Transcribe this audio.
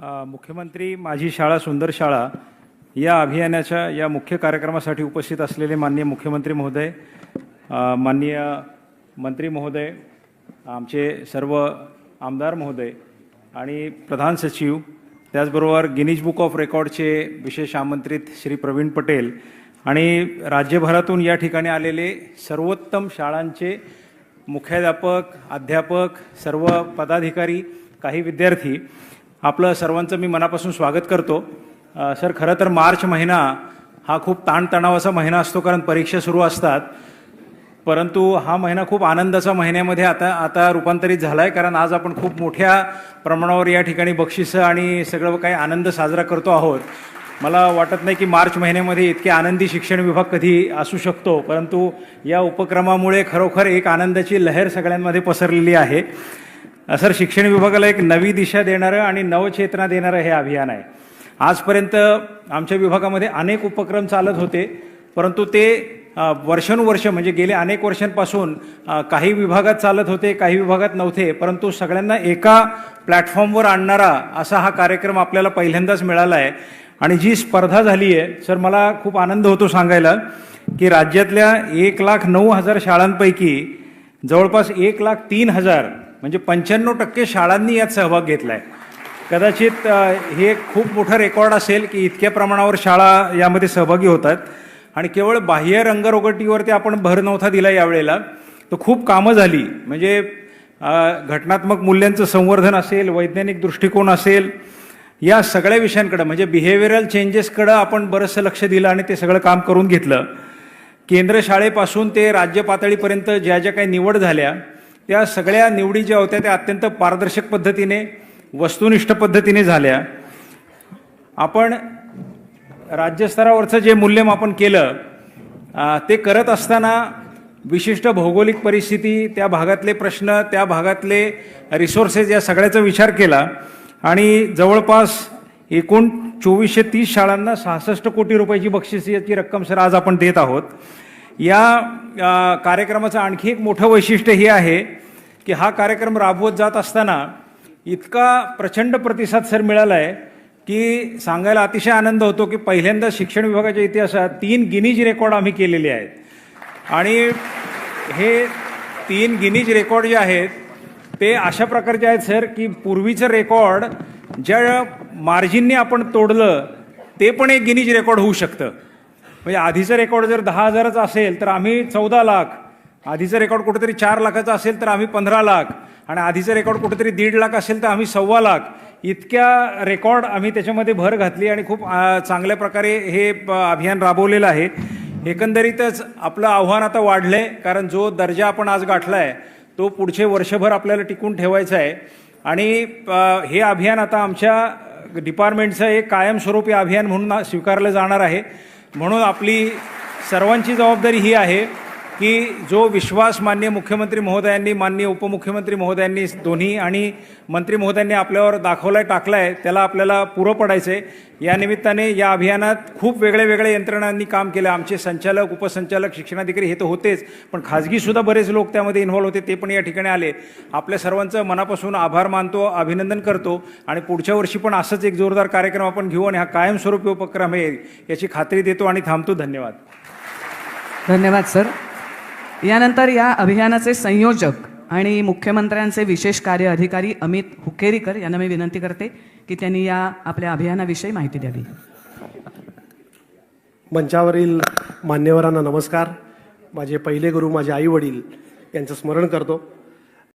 मुख्यमंत्री माझी शाळा सुंदर शाळा या अभियानाच्या या मुख्य कार्यक्रमासाठी उपस्थित असलेले माननीय मुख्यमंत्री महोदय माननीय मंत्री महोदय आमचे सर्व आमदार महोदय आणि प्रधान सचिव त्याचबरोबर गिनीज बुक ऑफ रेकॉर्डचे विशेष आमंत्रित श्री प्रवीण पटेल आणि राज्यभरातून या ठिकाणी आलेले सर्वोत्तम शाळांचे मुख्याध्यापक अध्यापक सर्व पदाधिकारी काही विद्यार्थी आपलं सर्वांचं मी मनापासून स्वागत करतो. सर खरं तर मार्च महिना हा खूप ताणतणावाचा महिना असतो कारण परीक्षा सुरू असतात. परंतु हा महिना खूप आनंदाचा महिन्यामध्ये आता आता रूपांतरित झाला आहे कारण आज आपण खूप मोठ्या प्रमाणावर या ठिकाणी बक्षिसं आणि सगळं काही आनंद साजरा करतो आहोत. मला वाटत नाही की मार्च महिन्यामध्ये इतके आनंदी शिक्षण विभाग कधी असू शकतो परंतु या उपक्रमामुळे खरोखर एक आनंदाची लहर सगळ्यांमध्ये पसरलेली आहे. सर शिक्षण विभागाला एक नवी दिशा देणारं आणि नवचेतना देणारं हे अभियान आहे. आजपर्यंत आमच्या विभागामध्ये अनेक उपक्रम चालत होते परंतु ते वर्षानुवर्ष म्हणजे गेले अनेक वर्षांपासून काही विभागात चालत होते काही विभागात नव्हते परंतु सगळ्यांना एका प्लॅटफॉर्मवर आणणारा असा हा कार्यक्रम आपल्याला पहिल्यांदाच मिळाला आहे आणि जी स्पर्धा झाली आहे सर मला खूप आनंद होतो सांगायला की राज्यातल्या एक लाख नऊ हजार शाळांपैकी जवळपास एक लाख तीन हजार म्हणजे पंच्याण्णव टक्के शाळांनी यात सहभाग घेतला आहे कदाचित हे खूप मोठं रेकॉर्ड असेल की इतक्या प्रमाणावर शाळा यामध्ये सहभागी होतात. आणि केवळ बाह्य रंगरोगटीवरती आपण भर नव्हता दिला यावेळेला. तर खूप कामं झाली. म्हणजे घटनात्मक मूल्यांचं संवर्धन असेल वैज्ञानिक दृष्टिकोन असेल या सगळ्या विषयांकडं म्हणजे बिहेवियरल चेंजेसकडं आपण बरंचसं लक्ष दिलं आणि ते सगळं काम करून घेतलं. केंद्र शाळेपासून ते राज्य पातळीपर्यंत ज्या ज्या काही निवड झाल्या त्या सगळ्या निवडी ज्या होत्या त्या अत्यंत पारदर्शक पद्धतीने वस्तुनिष्ठ पद्धतीने झाल्या. आपण राज्यस्तरावरचं जे मूल्यमापन केलं ते करत असताना विशिष्ट भौगोलिक परिस्थिती त्या भागातले प्रश्न त्या भागातले रिसोर्सेस या सगळ्याचा विचार केला. आणि जवळपास एकूण चोवीसशे तीस शाळांना सहासष्ट कोटी रुपयाची बक्षिसाची रक्कम सर आज आपण देत आहोत. या कार्यक्रमाचं आणखी एक मोठं वैशिष्ट्य हे आहे की हा कार्यक्रम राबवत जात असताना इतका प्रचंड प्रतिसाद सर मिळाला आहे की सांगायला अतिशय आनंद होतो की पहिल्यांदा शिक्षण विभागाच्या इतिहासात तीन गिनीज रेकॉर्ड आम्ही केलेले आहेत. आणि हे तीन गिनीज रेकॉर्ड जे आहेत ते अशा प्रकारचे आहेत सर की पूर्वीचं रेकॉर्ड ज्या मार्जिनने आपण तोडलं ते पण एक गिनीज रेकॉर्ड होऊ शकतं. म्हणजे आधीचं रेकॉर्ड जर दहा हजाराचं असेल तर आम्ही चौदा लाख आधीचं रेकॉर्ड कुठेतरी चार लाखाचं असेल तर आम्ही पंधरा लाख. आणि आधीचं रेकॉर्ड कुठेतरी दीड लाख असेल तर आम्ही सव्वा लाख. इतक्या रेकॉर्ड आम्ही त्याच्यामध्ये भर घातली आणि खूप चांगल्या प्रकारे हे प- अभियान राबवलेलं आहे. एकंदरीतच आपलं आव्हान आता वाढलं आहे कारण जो दर्जा आपण आज गाठला आहे तो पुढचे वर्षभर आपल्याला टिकून ठेवायचा आहे. आणि हे अभियान आता आमच्या डिपार्टमेंटचं एक कायमस्वरूपी अभियान म्हणून स्वीकारलं जाणार आहे. म्हणून आपली सर्वांची जबाबदारी ही आहे. की जो विश्वास माननीय मुख्यमंत्री महोदयांनी माननीय उपमुख्यमंत्री महोदयांनी दोन्ही आणि मंत्री महोदयांनी आपल्यावर दाखवलाय टाकलाय त्याला आपल्याला पुरं पडायचं आहे या निमित्ताने या अभियानात खूप वेगळ्या वेगळ्या यंत्रणांनी काम केलं. आमचे संचालक उपसंचालक शिक्षणाधिकारी हे तर होतेच पण खाजगीसुद्धा बरेच लोक त्यामध्ये इन्व्हॉल्व होते ते पण या ठिकाणी आले. आपल्या सर्वांचं मनापासून आभार मानतो अभिनंदन करतो आणि पुढच्या वर्षी पण असंच एक जोरदार कार्यक्रम आपण घेऊ आणि हा कायमस्वरूपी उपक्रम आहे याची खात्री देतो आणि थांबतो. धन्यवाद. धन्यवाद सर. यानंतर या अभियानाचे संयोजक आणि मुख्यमंत्र्यांचे विशेष कार्य अधिकारी अमित हुकेरीकर यांना मी विनंती करते की त्यांनी या आपल्या अभियानाविषयी माहिती द्यावी. मंचावरील मान्यवरांना नमस्कार. माझे पहिले गुरु माझे आई वडील यांचं स्मरण करतो.